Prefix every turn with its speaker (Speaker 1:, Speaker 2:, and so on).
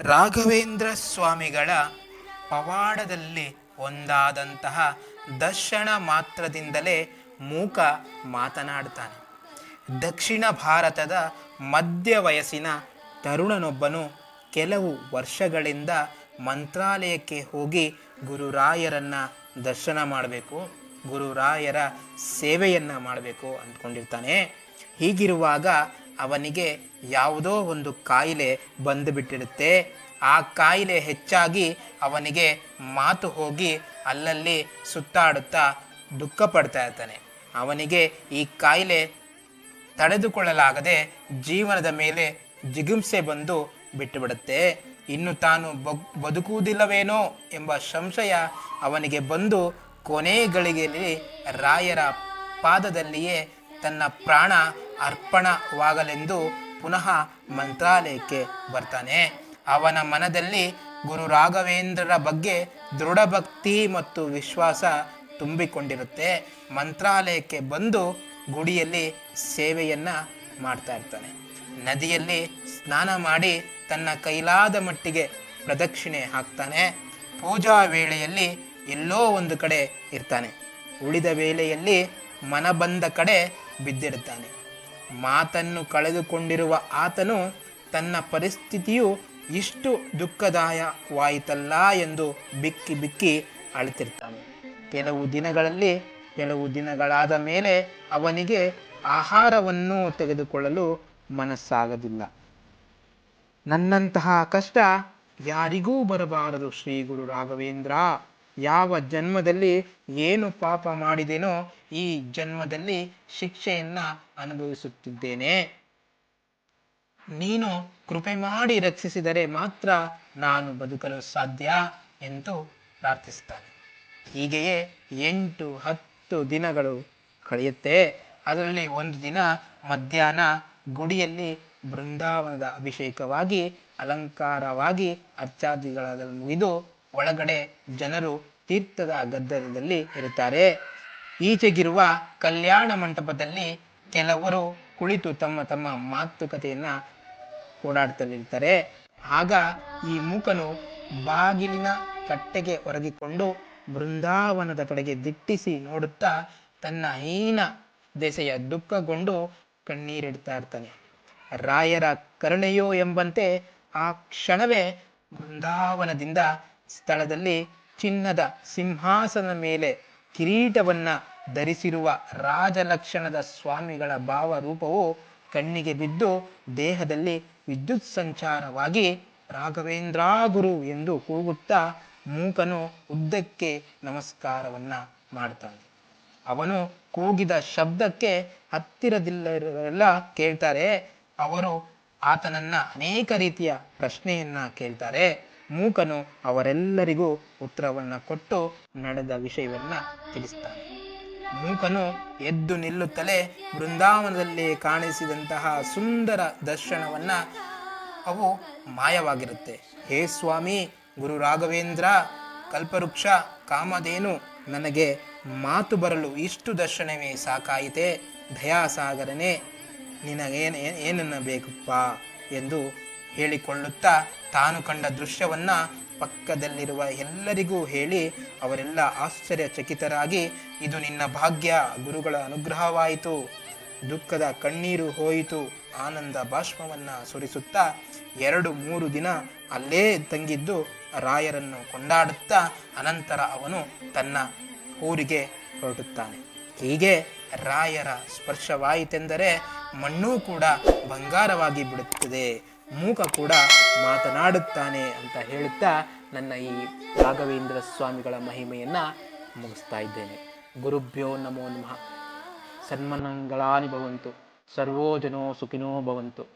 Speaker 1: ರಾಘವೇಂದ್ರ ಸ್ವಾಮಿಗಳ ಪವಾಡದಲ್ಲಿ ಒಂದಾದಂತಹ ದರ್ಶನ ಮಾತ್ರದಿಂದಲೇ ಮೂಕ ಮಾತನಾಡ್ತಾನೆ. ದಕ್ಷಿಣ ಭಾರತದ ಮಧ್ಯ ವಯಸ್ಸಿನ ತರುಣನೊಬ್ಬನು ಕೆಲವು ವರ್ಷಗಳಿಂದ ಮಂತ್ರಾಲಯಕ್ಕೆ ಹೋಗಿ ಗುರುರಾಯರನ್ನ ದರ್ಶನ ಮಾಡಬೇಕು, ಗುರುರಾಯರ ಸೇವೆಯನ್ನು ಮಾಡಬೇಕು ಅಂದ್ಕೊಂಡಿರ್ತಾನೆ. ಹೀಗಿರುವಾಗ ಅವನಿಗೆ ಯಾವುದೋ ಒಂದು ಕಾಯಿಲೆ ಬಂದುಬಿಟ್ಟಿರುತ್ತೆ. ಆ ಕಾಯಿಲೆ ಹೆಚ್ಚಾಗಿ ಅವನಿಗೆ ಮಾತು ಹೋಗಿ ಅಲ್ಲಲ್ಲಿ ಸುತ್ತಾಡುತ್ತಾ ದುಃಖ ಪಡ್ತಾ ಇರ್ತಾನೆ. ಅವನಿಗೆ ಈ ಕಾಯಿಲೆ ತಡೆದುಕೊಳ್ಳಲಾಗದೆ ಜೀವನದ ಮೇಲೆ ಜಿಗುಂಸೆ ಬಂದು ಬಿಟ್ಟುಬಿಡುತ್ತೆ. ಇನ್ನು ತಾನು ಬದುಕುವುದಿಲ್ಲವೇನೋ ಎಂಬ ಸಂಶಯ ಅವನಿಗೆ ಬಂದು ಕೊನೆ ಗಳಿಗೆಯಲ್ಲಿ ರಾಯರ ಪಾದದಲ್ಲಿಯೇ ತನ್ನ ಪ್ರಾಣ ಅರ್ಪಣವಾಗಲೆಂದು ಪುನಃ ಮಂತ್ರಾಲಯಕ್ಕೆ ಬರ್ತಾನೆ. ಅವನ ಮನದಲ್ಲಿ ಗುರು ರಾಘವೇಂದ್ರರ ಬಗ್ಗೆ ದೃಢಭಕ್ತಿ ಮತ್ತು ವಿಶ್ವಾಸ ತುಂಬಿಕೊಂಡಿರುತ್ತೆ. ಮಂತ್ರಾಲಯಕ್ಕೆ ಬಂದು ಗುಡಿಯಲ್ಲಿ ಸೇವೆಯನ್ನ ಮಾಡ್ತಾ ಇರ್ತಾನೆ. ನದಿಯಲ್ಲಿ ಸ್ನಾನ ಮಾಡಿ ತನ್ನ ಕೈಲಾದ ಮಟ್ಟಿಗೆ ಪ್ರದಕ್ಷಿಣೆ ಹಾಕ್ತಾನೆ. ಪೂಜಾ ವೇಳೆಯಲ್ಲಿ ಎಲ್ಲೋ ಒಂದು ಕಡೆ ಇರ್ತಾನೆ. ಉಳಿದ ವೇಳೆಯಲ್ಲಿ ಮನ ಬಂದ ಕಡೆ ಬಿದ್ದಿರುತ್ತಾನೆ ಮಾತನ್ನು ಕಳೆದುಕೊಂಡಿರುವ ಆತನು ತನ್ನ ಪರಿಸ್ಥಿತಿಯು ಇಷ್ಟು ದುಃಖದಾಯವಾಯಿತಲ್ಲ ಎಂದು ಬಿಕ್ಕಿ ಬಿಕ್ಕಿ ಅಳುತ್ತಿರ್ತಾನೆ. ಕೆಲವು ದಿನಗಳಲ್ಲಿ, ಕೆಲವು ದಿನಗಳಾದ ಮೇಲೆ ಅವನಿಗೆ ಆಹಾರವನ್ನು ತೆಗೆದುಕೊಳ್ಳಲು ಮನಸ್ಸಾಗದಿಲ್ಲ. ನನ್ನಂತಹ ಕಷ್ಟ ಯಾರಿಗೂ ಬರಬಾರದು ಶ್ರೀ ಗುರು ರಾಘವೇಂದ್ರ. ಯಾವ ಜನ್ಮದಲ್ಲಿ ಏನು ಪಾಪ ಮಾಡಿದೆನೋ ಈ ಜನ್ಮದಲ್ಲಿ ಶಿಕ್ಷೆಯನ್ನ ಅನುಭವಿಸುತ್ತಿದ್ದೇನೆ. ನೀನು ಕೃಪೆ ಮಾಡಿ ರಕ್ಷಿಸಿದರೆ ಮಾತ್ರ ನಾನು ಬದುಕಲು ಸಾಧ್ಯ ಎಂದು ಪ್ರಾರ್ಥಿಸುತ್ತಾನೆ. ಹೀಗೆಯೇ ಎಂಟು ಹತ್ತು ದಿನಗಳು ಕಳೆಯುತ್ತೆ. ಅದರಲ್ಲಿ ಒಂದು ದಿನ ಮಧ್ಯಾಹ್ನ ಗುಡಿಯಲ್ಲಿ ಬೃಂದಾವನದ ಅಭಿಷೇಕವಾಗಿ, ಅಲಂಕಾರವಾಗಿ ಅರ್ಚಾದಿಗಳಾದ ಮುಗಿದು ಒಳಗಡೆ ಜನರು ತೀರ್ಥದ ಗದ್ದಲದಲ್ಲಿ ಇರುತ್ತಾರೆ. ಈಚೆಗಿರುವ ಕಲ್ಯಾಣ ಮಂಟಪದಲ್ಲಿ ಕೆಲವರು ಕುಳಿತು ತಮ್ಮ ತಮ್ಮ ಮಾತುಕತೆಯನ್ನು ಓಡಾಡ್ತಲಿರ್ತಾರೆ ಆಗ ಈ ಮೂಕನು ಬಾಗಿಲಿನ ಕಟ್ಟೆಗೆ ಒರಗಿಕೊಂಡು ಬೃಂದಾವನದ ಕಡೆಗೆ ದಿಟ್ಟಿಸಿ ನೋಡುತ್ತಾ ತನ್ನ ಹೀನ ದೆಸೆಯ ದುಃಖಗೊಂಡು ಕಣ್ಣೀರಿಡ್ತಾ ಇರ್ತಾನೆ. ರಾಯರ ಕರುಣೆಯೋ ಎಂಬಂತೆ ಆ ಕ್ಷಣವೇ ಬೃಂದಾವನದಿಂದ ಸ್ಥಳದಲ್ಲಿ ಚಿನ್ನದ ಸಿಂಹಾಸನ ಮೇಲೆ ಕಿರೀಟವನ್ನ ಧರಿಸಿರುವ ರಾಜಲಕ್ಷಣದ ಸ್ವಾಮಿಗಳ ಭಾವರೂಪವು ಕಣ್ಣಿಗೆ ಬಿದ್ದು ದೇಹದಲ್ಲಿ ವಿದ್ಯುತ್ ಸಂಚಾರವಾಗಿ ರಾಘವೇಂದ್ರ ಗುರು ಎಂದು ಕೂಗುತ್ತಾ ಮೂಕನು ಉದ್ದಕ್ಕೆ ನಮಸ್ಕಾರವನ್ನ ಮಾಡ್ತಾನೆ. ಅವನು ಕೂಗಿದ ಶಬ್ದಕ್ಕೆ ಹತ್ತಿರದಿಲ್ಲರೆಲ್ಲ ಕೇಳ್ತಾರೆ. ಅವರು ಆತನನ್ನ ಅನೇಕ ರೀತಿಯ ಪ್ರಶ್ನೆಯನ್ನ ಕೇಳ್ತಾರೆ. ಮೂಕನು ಅವರೆಲ್ಲರಿಗೂ ಉತ್ತರವನ್ನು ಕೊಟ್ಟು ನಡೆದ ವಿಷಯವನ್ನು ತಿಳಿಸ್ತಾನೆ. ಮೂಕನು ಎದ್ದು ನಿಲ್ಲುತ್ತಲೇ ಬೃಂದಾವನದಲ್ಲಿ ಕಾಣಿಸಿದಂತಹ ಸುಂದರ ದರ್ಶನವನ್ನು ಅವು ಮಾಯವಾಗಿರುತ್ತೆ. ಹೇ ಸ್ವಾಮಿ, ಗುರು ರಾಘವೇಂದ್ರ, ಕಲ್ಪವೃಕ್ಷ, ಕಾಮಧೇನು, ನನಗೆ ಮಾತು ಬರಲು ಇಷ್ಟು ದರ್ಶನವೇ ಸಾಕಾಯಿತೆ. ದಯಾಸಾಗರನೇ, ನಿನಗೇನು ಏನನ್ನ ಬೇಕಪ್ಪ ಎಂದು ಹೇಳಿಕೊಳ್ಳುತ್ತಾ ತಾನು ಕಂಡ ದೃಶ್ಯವನ್ನ ಪಕ್ಕದಲ್ಲಿರುವ ಎಲ್ಲರಿಗೂ ಹೇಳಿ ಅವರೆಲ್ಲ ಆಶ್ಚರ್ಯಚಕಿತರಾಗಿ, ಇದು ನಿನ್ನ ಭಾಗ್ಯ, ಗುರುಗಳ ಅನುಗ್ರಹವಾಯಿತು. ದುಃಖದ ಕಣ್ಣೀರು ಹೋಯಿತು. ಆನಂದ ಭಾಷ್ಮವನ್ನು ಸುರಿಸುತ್ತಾ ಎರಡು ಮೂರು ದಿನ ಅಲ್ಲೇ ತಂಗಿದ್ದು ರಾಯರನ್ನು ಕೊಂಡಾಡುತ್ತಾ ಅನಂತರ ಅವನು ತನ್ನ ಊರಿಗೆ ಹೊರಡುತ್ತಾನೆ. ಹೀಗೆ ರಾಯರ ಸ್ಪರ್ಶವಾಯಿತೆಂದರೆ ಮಣ್ಣೂ ಕೂಡ ಬಂಗಾರವಾಗಿ ಬಿಡುತ್ತದೆ. ಮೂಕ ಕೂಡ ಮಾತನಾಡುತ್ತಾನೆ ಅಂತ ಹೇಳುತ್ತಾ ನನ್ನ ಈ ರಾಘವೇಂದ್ರ ಸ್ವಾಮಿಗಳ ಮಹಿಮೆಯನ್ನು ಮುಗಿಸ್ತಾ ಇದ್ದೇನೆ. ಗುರುಭ್ಯೋ ನಮೋ ನಮಃ. ಸನ್ಮನಂಗಳಾನಿ ಭವಂತು ಸರ್ವೋಜನೋ ಸುಖಿನೋ ಭವಂತು.